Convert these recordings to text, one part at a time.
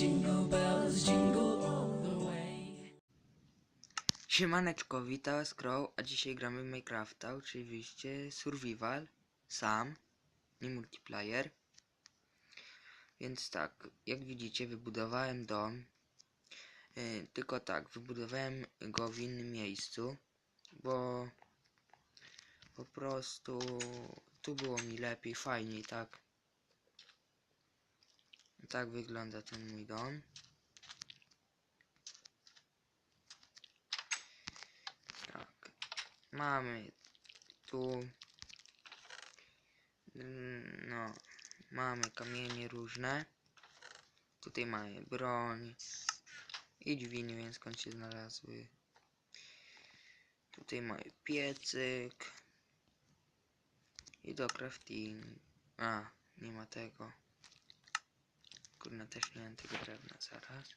jingle bells, jingle all the way. Siemaneczko, witam was Crow, a dzisiaj gramy w Minecrafta, oczywiście survival, sam, nie multiplayer. Więc tak, jak widzicie wybudowałem dom, yy, tylko tak, wybudowałem go w innym miejscu, bo po prostu tu było mi lepiej, fajniej, tak. Tak wygląda ten mój dom. Tak. Mamy tu. No. Mamy kamienie różne. Tutaj mamy broń. I dźwiny, więc skąd się znalazły. Tutaj mamy piecyk. I do crafting. A, nie ma tego. Kurna, też mam tego drewna zaraz.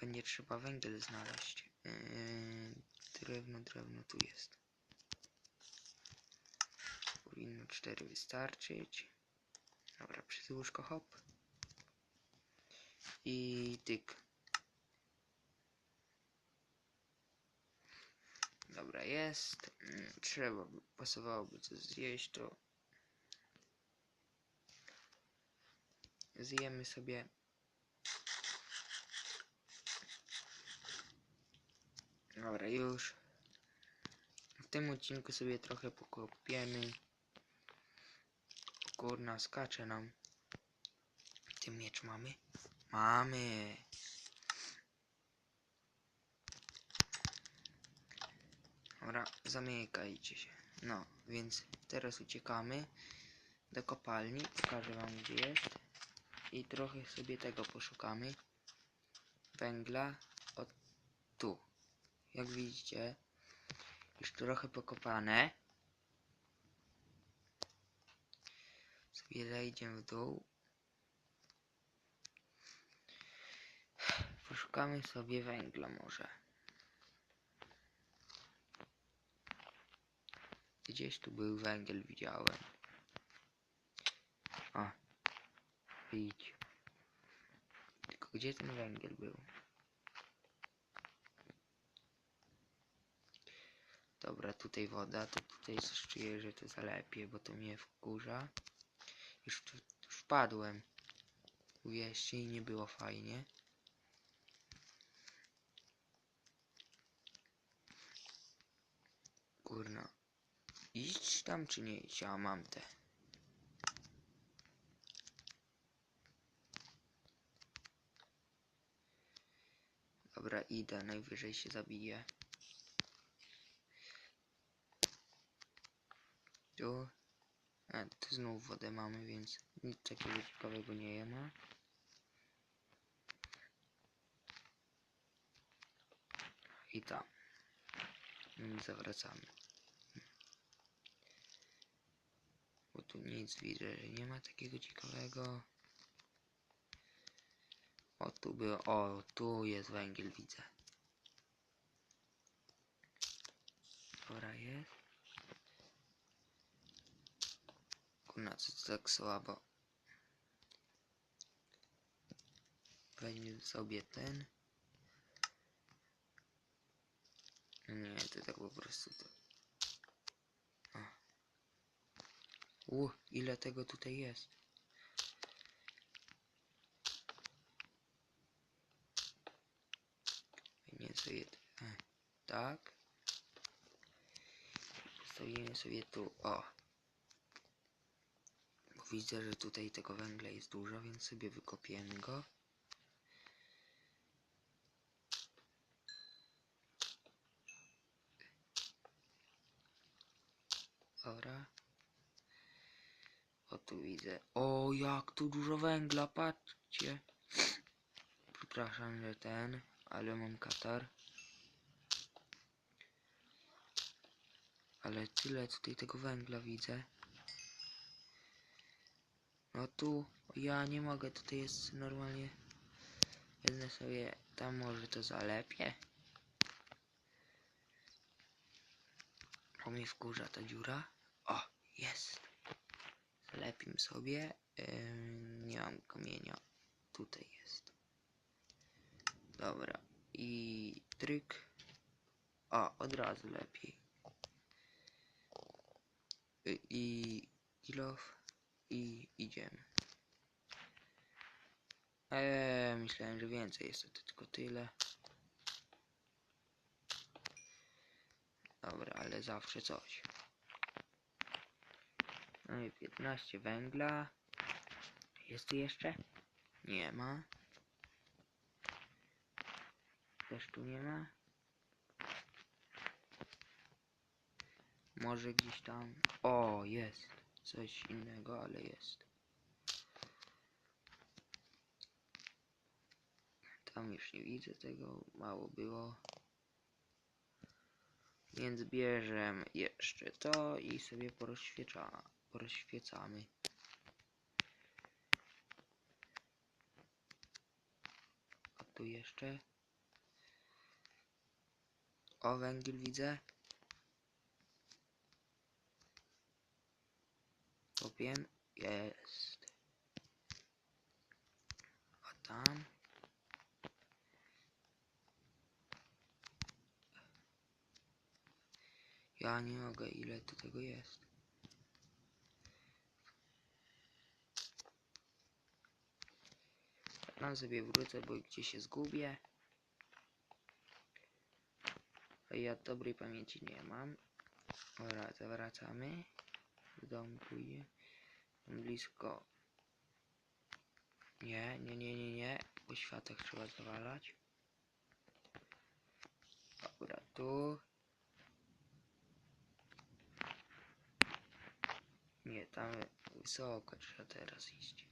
Będzie trzeba węgiel znaleźć. Yy, drewno, drewno tu jest. Powinno cztery wystarczyć. Dobra, przez łóżko hop. I tyk. Dobra, jest. Mm, Trzeba, by- pasowałoby coś zjeść, to zjemy sobie Dobra, już. W tym odcinku sobie trochę pokopiemy. Kurna, skacze nam. Ty miecz mamy? Mamy. Dobra, zamykajcie się. No, więc teraz uciekamy do kopalni. Pokażę wam gdzie jest. I trochę sobie tego poszukamy. Węgla. O tu. Jak widzicie, już trochę pokopane. Sobie zejdziemy w dół. Poszukamy sobie węgla może. Gdzieś tu był węgiel, widziałem. O, idź. Tylko gdzie ten węgiel był? Dobra, tutaj woda, to tutaj coś czuję, że to zalepię, bo to mnie wkurza. Już tu już. Uwierzcie, i nie było fajnie. Kurna. Iść tam czy nie iść? Mam te. Dobra, idę, najwyżej się zabiję. Tu. A, tu znów wodę mamy, więc nic takiego ciekawego nie ma. I tam. Zawracamy. Bo tu nic widzę, że nie ma takiego ciekawego. O, tu było. O, tu jest węgiel, widzę. Dobra, jest. Kurna, co to tak słabo. Weźmy sobie ten. Nie, to tak po prostu to. O. U, ile tego tutaj jest? Nie sobie. E, tak. Postawimy sobie tu. O. Bo widzę, że tutaj tego węgla jest dużo, więc sobie wykopiemy go. Dobra. O tu widzę. O, jak tu dużo węgla, patrzcie. Przepraszam, że ten, ale mam katar. Ale tyle tutaj tego węgla widzę. No tu, ja nie mogę, tutaj jest normalnie. Wezmę sobie, tam może to zalepię. Bo mnie wkurza ta dziura. O, jest. Zalepim sobie. Ym, nie mam kamienia. tutaj jest. Dobra. I tryk. O, od razu lepiej. I, i kilof. I idziemy. Eee, myślałem, że więcej jest, to tylko tyle. Dobra, ale zawsze coś. No i 15 węgla. Jest tu jeszcze? Nie ma. Też tu nie ma. Może gdzieś tam. O, jest. Coś innego, ale jest. Tam już nie widzę tego. Mało było. Więc bierzemy jeszcze to i sobie porozświeca, porozświecamy. A tu jeszcze. O, węgiel widzę. Kopiem. Jest. A tam. Ja nie mogę, ile tu tego jest. Tam sobie wrócę, bo gdzieś się zgubię. A ja dobrej pamięci nie mam. Dobra, zawracamy. Do domu pójdzie. Blisko. Nie, nie, nie, nie, nie. Po światach trzeba zawalać. Dobra, tu. Nie, tam wysoko trzeba teraz iść.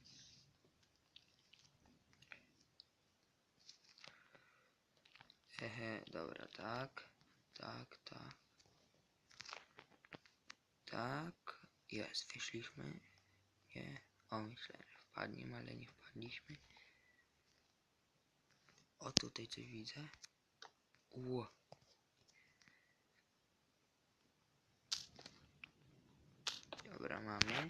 Hehe, dobra, tak, tak, tak. Tak, jest, wyszliśmy. Nie, o myślę, że wpadniemy, ale nie wpadliśmy. O, tutaj coś widzę. Ło. Dobra, mamy.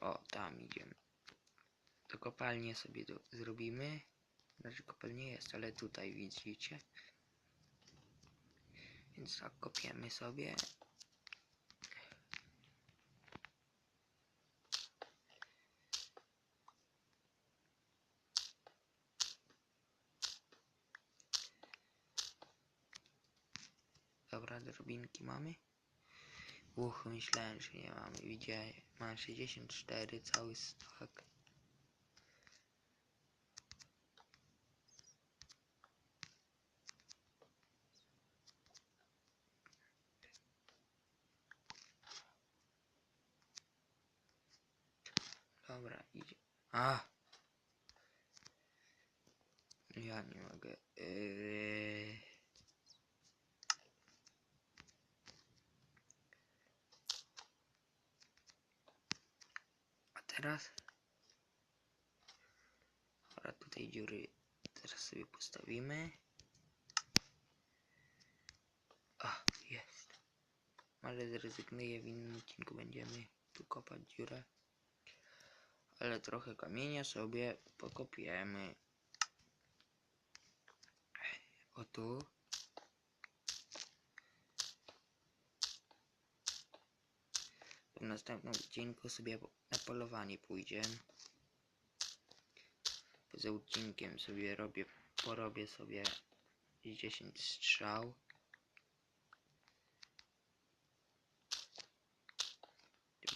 O, tam idziemy. To kopalnię sobie do, zrobimy. Znaczy kopalnie jest, ale tutaj widzicie. Więc tak kopiemy sobie. Dobra, drobinki mamy. Uch, myślałem, że nie mamy. Widziałem, mam 64 cały stak. Dobra, idzie. A! Ja nie mogę. Yy... A teraz? Dobra, tutaj dziury teraz sobie postawimy. A, jest. Ale zrezygnuję, w innym odcinku będziemy tu kopać dziurę. Ale trochę kamienia sobie pokopiemy. O tu. W następnym odcinku sobie na polowanie pójdziemy. Poza odcinkiem sobie robię, porobię sobie 10 strzał.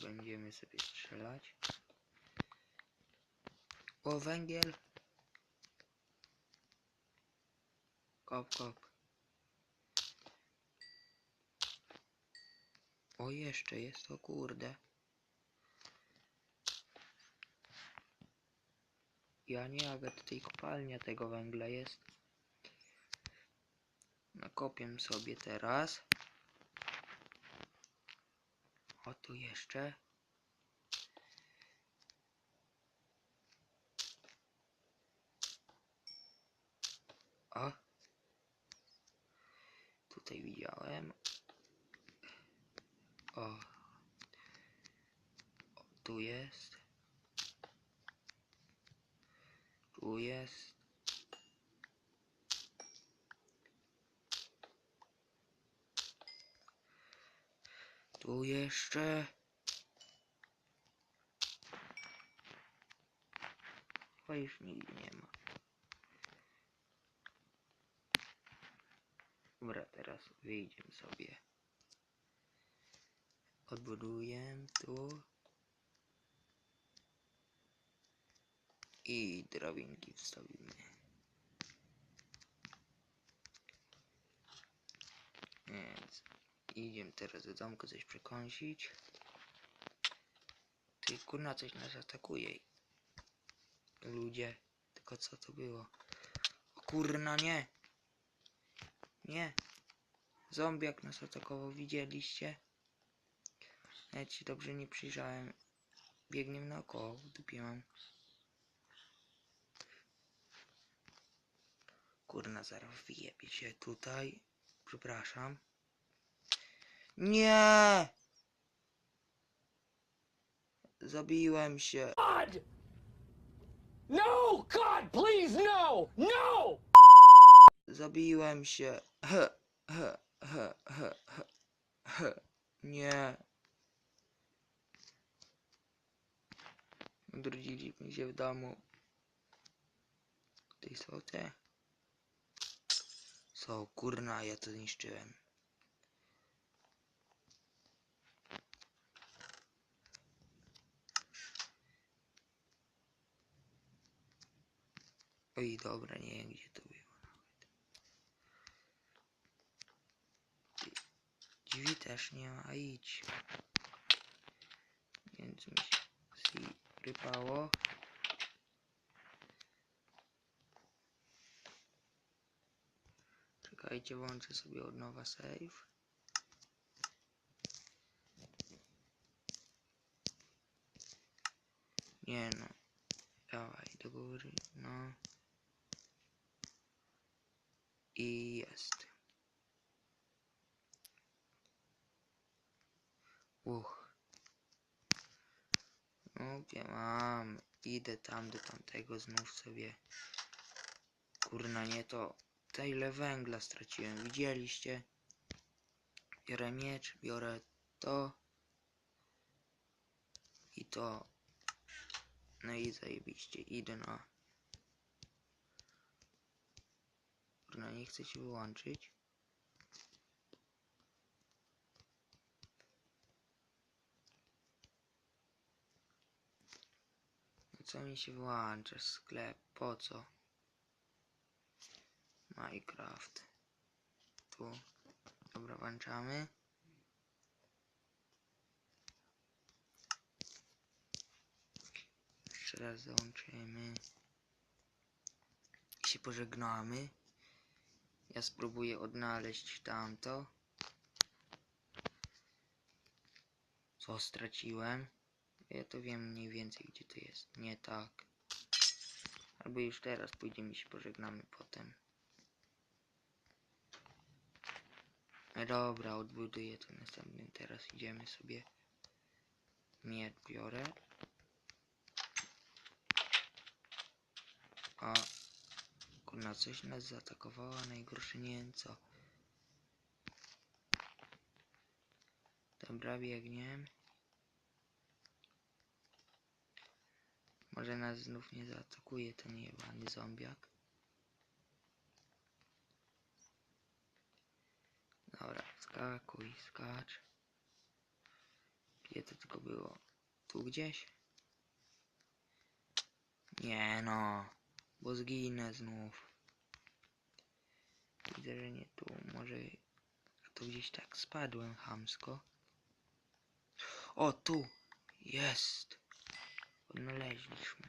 Będziemy sobie strzelać. O, węgiel. Kop, kop. O, jeszcze jest, o kurde. Ja nie, ale tutaj kopalnia tego węgla jest. Nakopię sobie teraz. O, tu jeszcze. O. Tutaj widziałem. O, tu jest. Tu jest. Tu jeszcze. Chyba już nigdzie nie ma. Dobra, teraz wyjdziemy sobie. Odbuduję tu. I drabinki wstawimy. Więc idziemy teraz do domku coś przekąsić. Ty kurna coś nas atakuje. Ludzie, tylko co to było? O kurna nie! Nie! Zombiak nas atakował, widzieliście? Nawet się dobrze nie przyjrzałem. Biegnie naokoło, w. Kurna, zaraz wyjebie się tutaj. Przepraszam. Nie! Zabiłem się. God! No! God, please, no! No! Zabiłem się. Nie. Odrodziliśmy się w domu. Tutaj są te. Są, kurna, ja to zniszczyłem. Oj, dobra, nie wiem gdzie to było nawet. Ty- Drzwi też nie ma, idź. Więc mi się rypało. Czekajcie, włączę sobie od nowa save. Nie no. Dawaj, do góry, no. I jest. Uch. No gdzie mam? Idę tam do tamtego znów sobie. Kurna nie to. Tyle węgla straciłem. Widzieliście? Biorę miecz, biorę to. I to. No i zajebiście. Idę na. Kurna nie chce się wyłączyć. Co mi się wyłącza? Sklep, po co? Minecraft. Tu. Dobra, włączamy. Jeszcze raz załączymy. I się pożegnamy. Ja spróbuję odnaleźć tamto. Co straciłem? Ja to wiem mniej więcej gdzie to jest. Nie tak. Albo już teraz pójdziemy i się pożegnamy potem. Dobra, odbuduję to następnym. Teraz idziemy sobie. Miecz biorę. A kurna, coś nas zaatakowało, a najgorsze nie wiem co. Dobra, biegniemy. Może nas znów nie zaatakuje ten jebany zombiak. Dobra, skakuj, skacz. Gdzie to tylko było? Tu gdzieś? Nie no, bo zginę znów. Widzę, że nie tu, może tu gdzieś tak spadłem chamsko. O, tu! Jest! Odnaleźliśmy.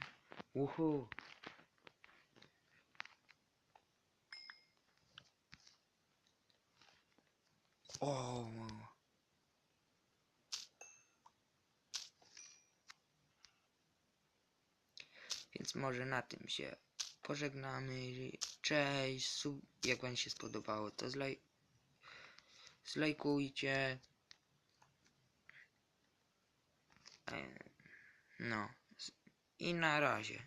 Uhu! O! Więc może na tym się pożegnamy. Cześć! Sub... Jak wam się spodobało, to zlaj... zlajkujcie. Em, No. S- I na razie.